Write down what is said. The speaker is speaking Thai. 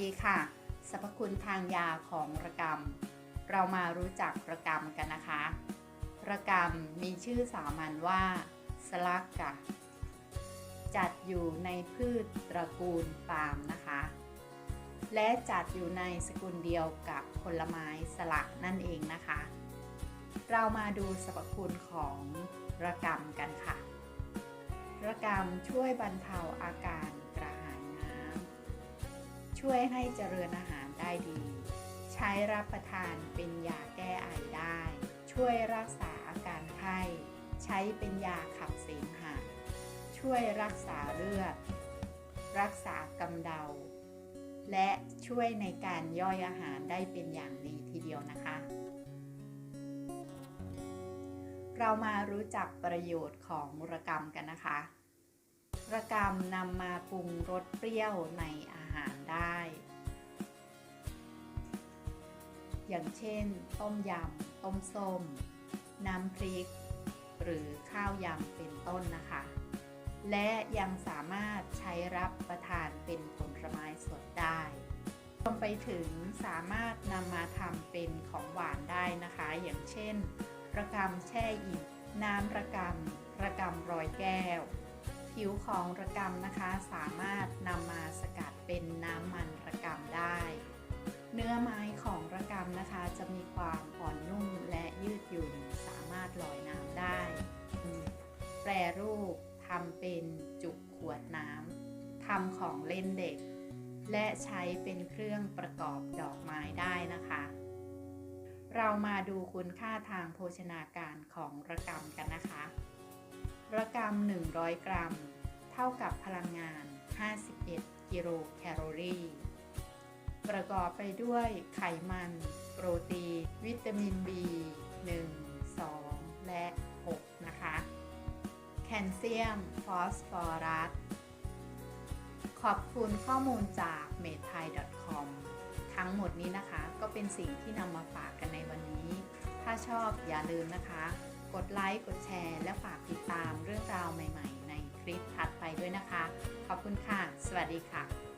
ดีค่ะ สรรพคุณทางยาของระกำ เรามารู้จักระกำกันนะคะ ระกำมีชื่อสามัญว่าสลักกะ จัดอยู่ในพืชตระกูลปาล์มนะคะ และจัดอยู่ในสกุลเดียวกับผลไม้สลักนั่นเองนะคะ เรามาดูสรรพคุณของระกำกันค่ะ ระกำช่วยบรรเทาอาการ ช่วยให้เจริญอาหารได้ดี ใช้รับประทานเป็นยาแก้ไอได้ ช่วยรักษาอาการไข้ ใช้เป็นยาขับเสมหะ ช่วยรักษาเลือด รักษากำเดา และช่วยในการย่อยอาหารได้เป็นอย่างดีทีเดียวนะคะ เรามารู้จักประโยชน์ของระกำกันนะคะ ระกำนำมาปรุงรสเปรี้ยวในอาหารได้ อย่างเช่น ต้มยำ ต้มส้ม น้ำพริก หรือข้าวยำเป็นต้นนะคะ และยังสามารถใช้รับประทานเป็นผลไม้สดได้รวมไปถึงสามารถนำมาทำเป็นของหวานได้นะคะ อย่างเช่น ระกำแช่อิ่มน้ำระกำระกำรอยแก้ว ผิวของระกำนะคะ สามารถนำมาสกัดเป็นน้ำมันระกำได้ เนื้อไม้ของระกำนะคะ จะมีความอ่อนนุ่มและยืดหยุ่นสามารถลอยน้ำได้ แปรรูปทำเป็นจุกขวดน้ำทำของเล่นเด็ก และใช้เป็นเครื่องประกอบดอกไม้ได้นะคะ เรามาดูคุณค่าทางโภชนาการของระกำกันนะคะ ระกำ100 กรัม เท่ากับพลังงาน 51 กิโลแคลอรี่ ประกอบไปด้วยไขมัน โปรตีน วิตามิน B 1 2 และ 6 นะคะ แคลเซียม ฟอสฟอรัส ขอบคุณข้อมูลจาก m a d t h a i c o m ทั้งหมดนี้นะคะก็เป็นสิ่งที่นำมาฝากกันในวันนี้ ถ้าชอบอย่าลืมนะคะ ดไลค์ กดแชร์ และฝากติดตามเรื่องราวใหม่ ๆ ในคลิปถัดไปด้วยนะคะ ขอบคุณค่ะ สวัสดีค่ะ